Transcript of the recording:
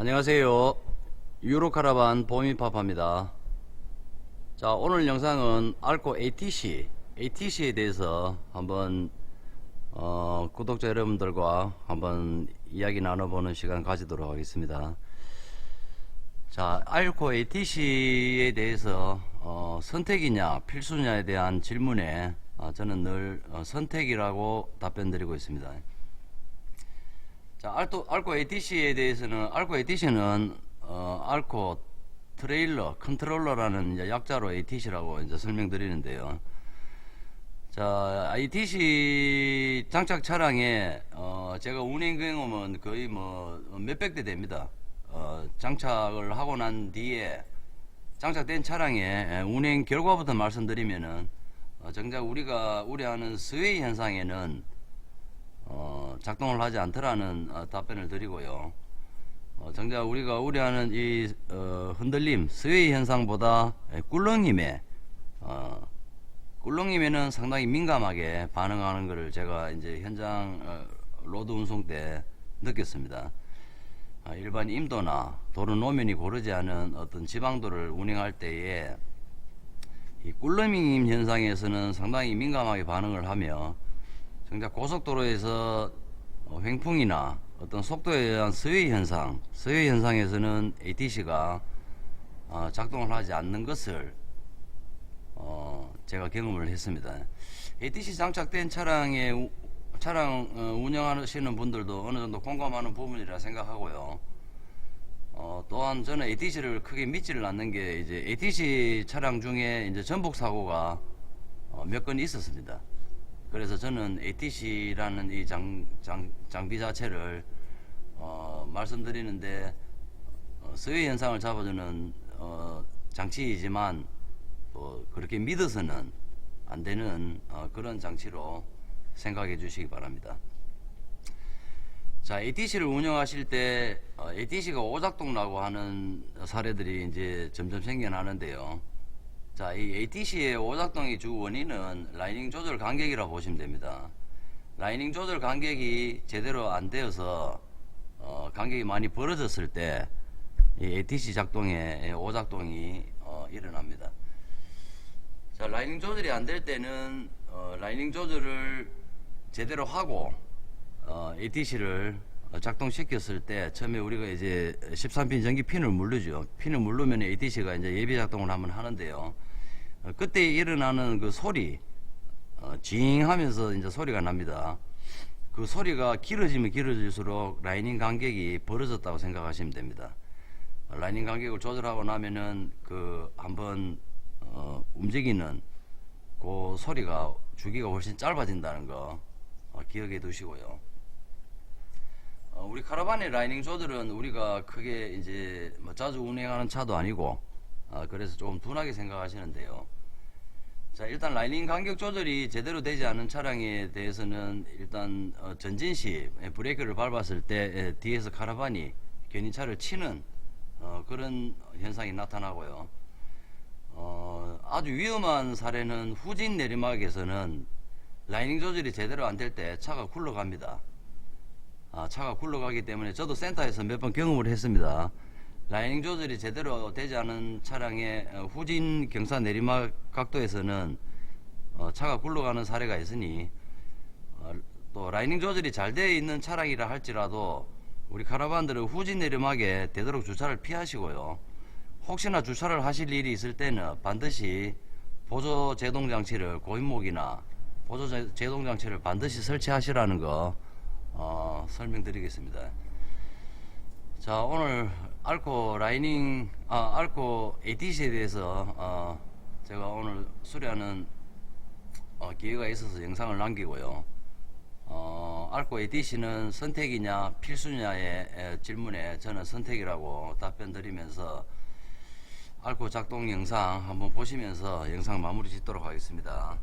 안녕하세요. 유로카라반 보미파파입니다. 자, 오늘 영상은 알코 ATC, ATC에 대해서 한번 어, 구독자 여러분들과 한번 이야기 나눠보는 시간 가지도록 하겠습니다. 자, 알코 ATC에 대해서 어, 선택이냐 필수냐에 대한 질문에 어, 저는 늘 어, 선택이라고 답변 드리고 있습니다. 자, 알토, 알코 ATC에 대해서는, 알코 ATC는, 어, 알코 트레일러 컨트롤러라는 약자로 ATC라고 이제 설명드리는데요. 자, ATC 장착 차량에, 어, 제가 운행 경험은 거의 뭐, 몇백 대 됩니다. 어, 장착을 하고 난 뒤에, 장착된 차량의 운행 결과부터 말씀드리면은, 어, 정작 우리가 우려하는 스웨이 현상에는 어, 작동을 하지 않더라는 어, 답변을 드리고요. 어, 정작 우리가 우려하는 이 어, 흔들림, 스웨이 현상보다 에, 꿀렁임에 어, 꿀렁임에는 상당히 민감하게 반응하는 것을 제가 이제 현장 어, 로드 운송 때 느꼈습니다. 아, 일반 임도나 도로 노면이 고르지 않은 어떤 지방도를 운행할 때에 이 꿀러밍 현상에서는 상당히 민감하게 반응을 하며 정작 고속도로에서 어, 횡풍이나 어떤 속도에 의한 스웨이 현상, 스웨이 현상에서는 ATC가 어, 작동을 하지 않는 것을 어, 제가 경험을 했습니다. ATC 장착된 차량에 우- 차량 어, 운영하시는 분들도 어느 정도 공감하는 부분이라 생각하고요. 어, 또한 저는 ATC를 크게 믿지를 않는 게 이제 ATC 차량 중에 이제 전복 사고가 어, 몇 건 있었습니다. 그래서 저는 ATC라는 이 장, 장, 장비 자체를 어, 말씀드리는데 어, 스웨이 현상을 잡아주는 어, 장치이지만 또 그렇게 믿어서는 안 되는 어, 그런 장치로 생각해 주시기 바랍니다. 자, ATC를 운영하실 때 어, ATC가 오작동 나고 하는 사례들이 이제 점점 생겨나는데요. 자, 이 ATC의 오작동의 주 원인은 라이닝 조절 간격이라고 보시면 됩니다. 라이닝 조절 간격이 제대로 안 되어서 어, 간격이 많이 벌어졌을 때 이 ATC 작동에 오작동이 어, 일어납니다. 자, 라이닝 조절이 안 될 때는 어, 라이닝 조절을 제대로 하고 어, ATC를 작동시켰을 때 처음에 우리가 이제 13핀 전기 핀을 누르죠. 핀을 누르면 ATC가 이제 예비 작동을 한번 하는데요. 어, 그때 일어나는 그 소리, 어, 징 하면서 이제 소리가 납니다. 그 소리가 길어지면 길어질수록 라이닝 간격이 벌어졌다고 생각하시면 됩니다. 어, 라이닝 간격을 조절하고 나면은 그 한번 어, 움직이는 그 소리가 주기가 훨씬 짧아진다는 거 어, 기억해 두시고요. 어, 우리 카라반의 라이닝 조절은 우리가 크게 이제 뭐 자주 운행하는 차도 아니고 어, 그래서 조금 둔하게 생각하시는데요. 자 일단 라이닝 간격 조절이 제대로 되지 않은 차량에 대해서는 일단 어, 전진 시 브레이크를 밟았을 때 에, 뒤에서 카라반이 괜히 차를 치는 어, 그런 현상이 나타나고요. 어, 아주 위험한 사례는 후진 내리막에서는 라이닝 조절이 제대로 안 될 때 차가 굴러갑니다. 아, 차가 굴러가기 때문에 저도 센터에서 몇 번 경험을 했습니다. 라이닝 조절이 제대로 되지 않은 차량의 어, 후진 경사 내리막 각도에서는 어, 차가 굴러가는 사례가 있으니 어, 또 라이닝 조절이 잘 되어 있는 차량이라 할지라도 우리 카라반들은 후진 내리막에 되도록 주차를 피하시고요. 혹시나 주차를 하실 일이 있을 때는 반드시 보조 제동 장치를 고인목이나 보조 제- 제동 장치를 반드시 설치하시라는 거 어, 설명드리겠습니다. 자 오늘 알코 라이닝 아 알코 ATC에 대해서 어, 제가 오늘 수리하는 어, 기회가 있어서 영상을 남기고요. 어, 알코 ATC는 선택이냐 필수냐의 에, 질문에 저는 선택이라고 답변 드리면서 알코 작동 영상 한번 보시면서 영상 마무리 짓도록 하겠습니다.